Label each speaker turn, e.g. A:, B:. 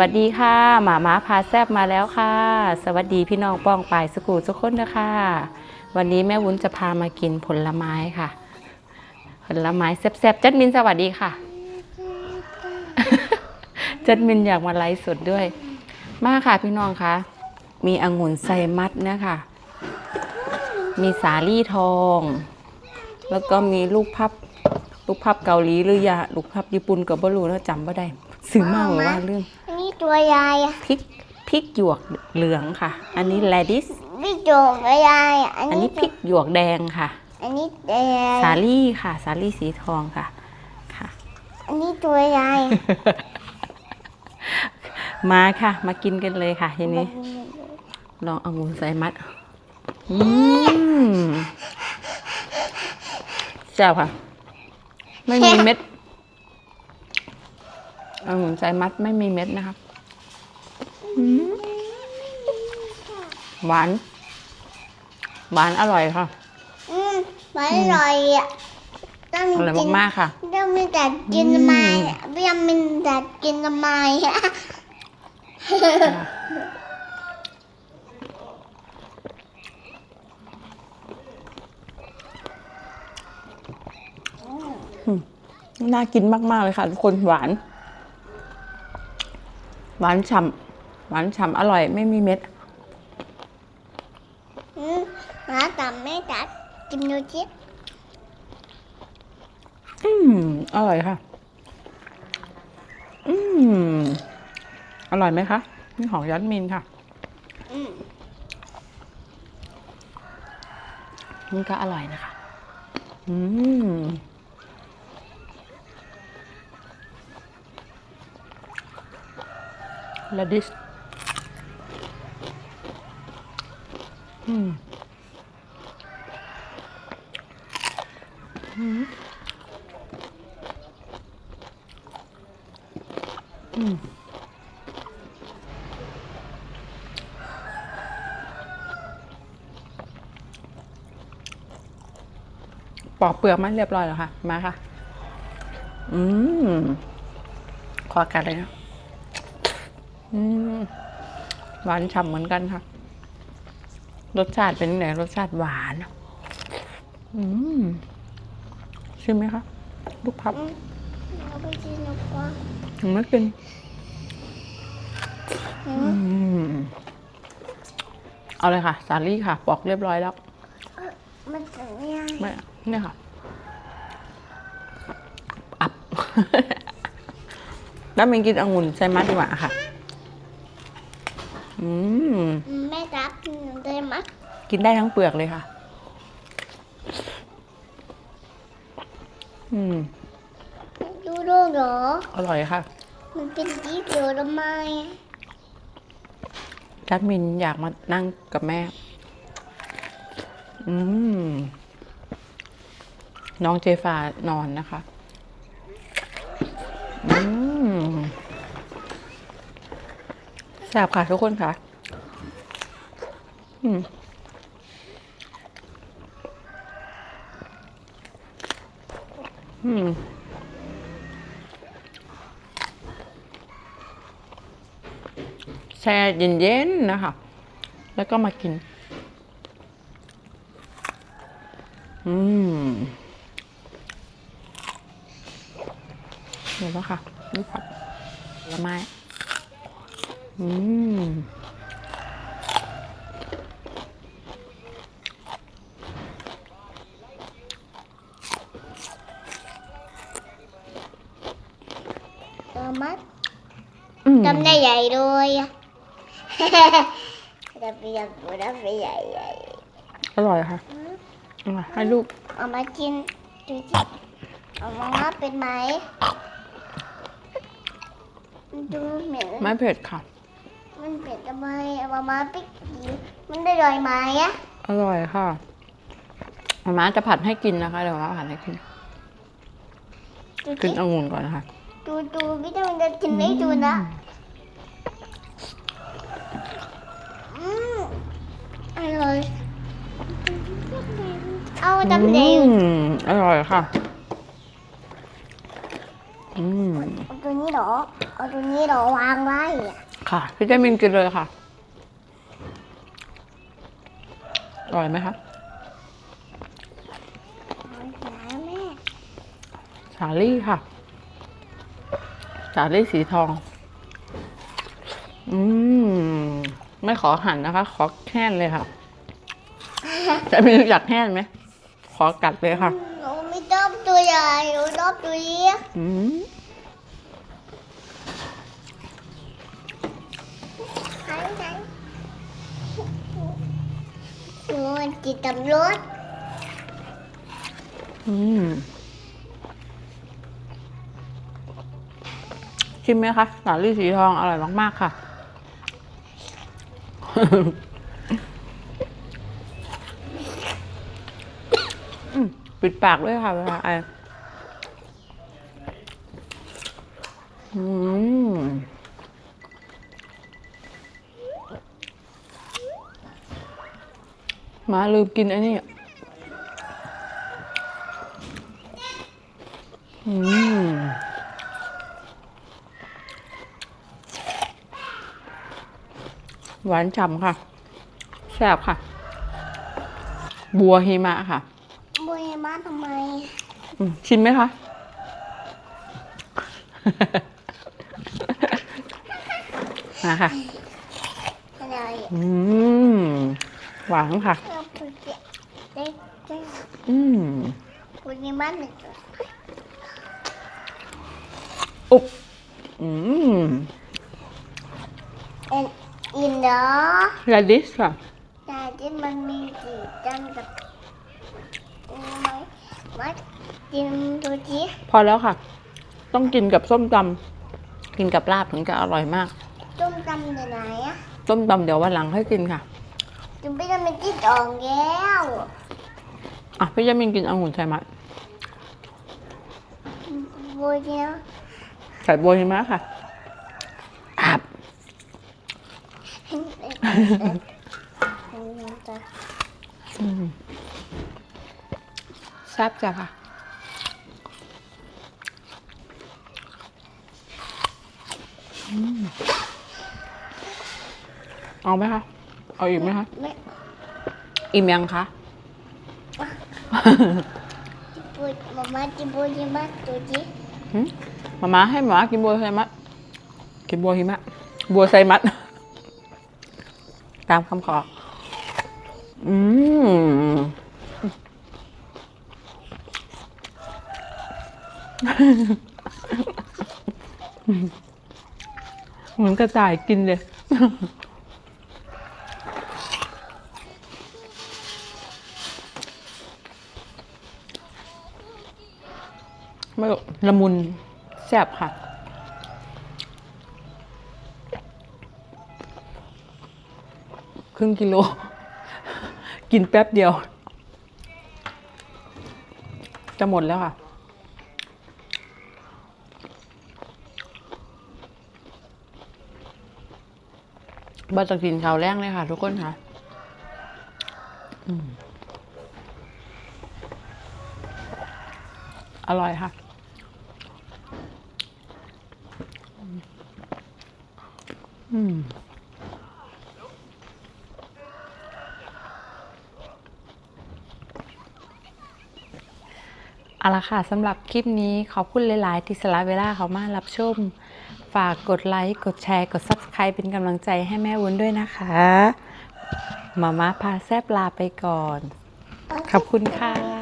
A: วัสดีค่ะหมาม้าพาแซบมาแล้วค่ะ สวัสดีพี่น้องป้องปายสกูทุกคนนะคะวันนี้แม่วุ้นจะพามากินผลไม้ค่ะ ผลไม้แซบๆจัดมินสวัสดีค่ะจัดมินอยากมาไลฟ์สดด้วย มาค่ะพี่น้องคะมีองุ่นไซมัดนะคะ มีสาลี่ทอง แล้วก็มีลูกพับลูกพับเกาหลีหรือยาลูกพับญี่ปุ่นกับบรูแล้วจำไม่ได้ซื้อมากหรือว่าเรื่อง
B: ตัวยายอะ
A: พริกพริกหยวกเหลืองค่ะ อันนี้แลดิส
B: พี่โจกกับยายอะอัน
A: อัน
B: นี้
A: นี้พริกหยวกแดงค่ะ
B: อันนี้แดง
A: สาลี่ค่ะ สาลี่สีทองค่ะค่ะ
B: อันนี้ตัวยาย
A: มาค่ะ มากินกันเลยค่ะทีนี้ลองเอางูใส่มัดอืมแซ่บค่ะ ไม่มีเม็ดเอางูใส่มัดไม่มีเม็ดนะครับอืม หวาน หวานอร่อยค่ะ
B: อืมมันอร่อยอะต้อง
A: อร่อย
B: กิน
A: มากๆค่ะ
B: ต้องมีแต่กินทำไมอะต้องมีแต่กินทำไมอะ
A: น่ากินมาก ๆ เลยค่ะ ทุกคนหวาน หวานฉ่ำ หวานฉ่ำอร่อยไม่มีเม็ด
B: อืมหาแต่ไม่ตัดกินดูจิ
A: อืมอร่อยค่ะ อืมอร่อยไหมคะนี่ของยัดมินค่ะ
B: อืม
A: นี่ก็อร่อยนะคะ อืมลาดิส อืมอืมอืมปอกเปลือกมันเรียบร้อยแล้วค่ะ มาค่ะ อืม ขอกัดเลยนะ อืม หวานฉ่ำเหมือนกันค่ะ รสชาติเป็นยังไงรสชาติหวาน อืมชิมไหมคะ ลูกพับ
B: อืมเอาไปกินดีกว่า
A: ยังไม่กิน
B: อื
A: อื
B: ม
A: มเอาเลยค่ะ สาลี่ค่ะ ปอกเรียบร้อยแล้ว
B: มันจะไม่ได้
A: ไม่เนี่ยค่ะ อับ แล้วมันกินองุ่นไซมัสดีกว่าค่ะ อืม
B: แม่รับหนู ได้ไหม
A: กินได้ทั้งเปลือกเลยค่ะ อืม
B: ดูดูเหรอ
A: อร่อยค่ะ
B: มันเป็นสีเขียวทำไมอะ
A: จัดมินอยากมานั่งกับแม่ อืม น้องเจฟานอนนะคะ อืมแซ่บค่ะทุกคนค่ะ อืม แช่เย็นๆนะคะ แล้วก็มากิน อืมเดี๋ยวแล้วค่ะลูกผักผลไม้อืม
B: เออมัด
A: อืม
B: ทำได้ใหญ่เลยอะทำไปใหญ่ทำไปใหญ่ใหญ่
A: อร่อยค่ะเอามาให้ลูก
B: เอามากินดูสิเอามามัดเป็นไหมดูเหม็น
A: ไม่เผ็ดค่ะ
B: มันเผ็ดทำไมเอามามาปิ๊กมันได้ลอยไหมอะ
A: อร่อยค่ะมาม่าจะผัดให้กินนะคะ เดี๋ยวมาม่าผัดให้กิน
B: ดู
A: กิน
B: สิ
A: องุ่นก่อนนะคะ
B: ดูดูพี่ต้องจะกินไม่ดูนะอืมอร่อยเอาดำแดง
A: อืมอร่อยค่ะ อืม
B: เอาตัวนี้เหรอ เอาเอาตัวนี้เราวางไว้อะ
A: ค่ะ พี่เจมินกินเลยค่ะ อร่อยไหมคะ
B: เอาหาแม่
A: สาลี่ค่ะ สาลี่สีทอง อืม ไม่ขอหั่นนะคะ ขอแห้นเลยค่ะจะมีอยากแห้นไหม ขอกัดเลยค่ะ
B: หนูไม่ชอบตัวใหญ่หนูชอบตัวเล็ก
A: อืม
B: ไหนไหนหนูมันจิตตำรวจ
A: อืม ชิมไหมคะสาลี่สีทองอร่อยมาก ๆ ค่ะ ปิดปากด้วยค่ะเวลาไออืมมาลืมกินไอ้นี่อืม หวานฉ่ำค่ะ แซ่บค่ะ บัวหิมะค่ะ
B: บุยมาทำไม
A: อืมชิมไหมคะมาค่ะ
B: อะไร
A: อืมหวานค่ะ
B: เอาปุยเด็กเด็ก
A: อืม
B: ปุยมาหนึ่งตัว
A: อุบอืม
B: เอ็นอินเนาะ
A: รดิสค่ะ
B: แต่ที่มันมีกี่จังกับรู้ไหมมากินดูจี
A: พอแล้วค่ะ ต้องกินกับส้มตำกินกับลาบถึงจะอร่อยมาก
B: ต้มตำอยู่ไหนอะ
A: ส้มตำเดี๋ยววันหลังให้กินค่ะ
B: จุ๊บไม่ได้เป็นที่ดองแก้ว
A: อะพี่ยามินกินองุ่นใช่ไหม
B: บัวเนี้ย
A: ใส่บัวหิมะค่ะอาบ อืม แซ่บจ้ะค่ะเอาไหมคะ เอาอีกไหมคะ
B: ไม่
A: อิ่มยังคะ
B: บัวมามาจิบัวเนี้ยมาดูจี
A: มาม่าให้หมากินบัวไซมัด กินบัวหิมะ บัวไซมัด ตามคำขอ อืมเหมือนกระต่ายกินเลย ไม่ละมุนแซ่บค่ะ ครึ่งกิโล กินแป๊บเดียว จะหมดแล้วค่ะ บาจะกินข้าวแรงเลยค่ะ ทุกคนค่ะอืมอร่อยค่ะอืม เอาละ ค่ะสำหรับคลิปนี้ขอบคุณหลาย ๆ ที่สละเวลาเขามารับชม ฝากกดไลค์ กดแชร์ กด Subscribe เป็นกำลังใจให้แม่วุ้นด้วยนะคะมาม่าพาแซบลาไปก่อน ขอบคุณค่ะ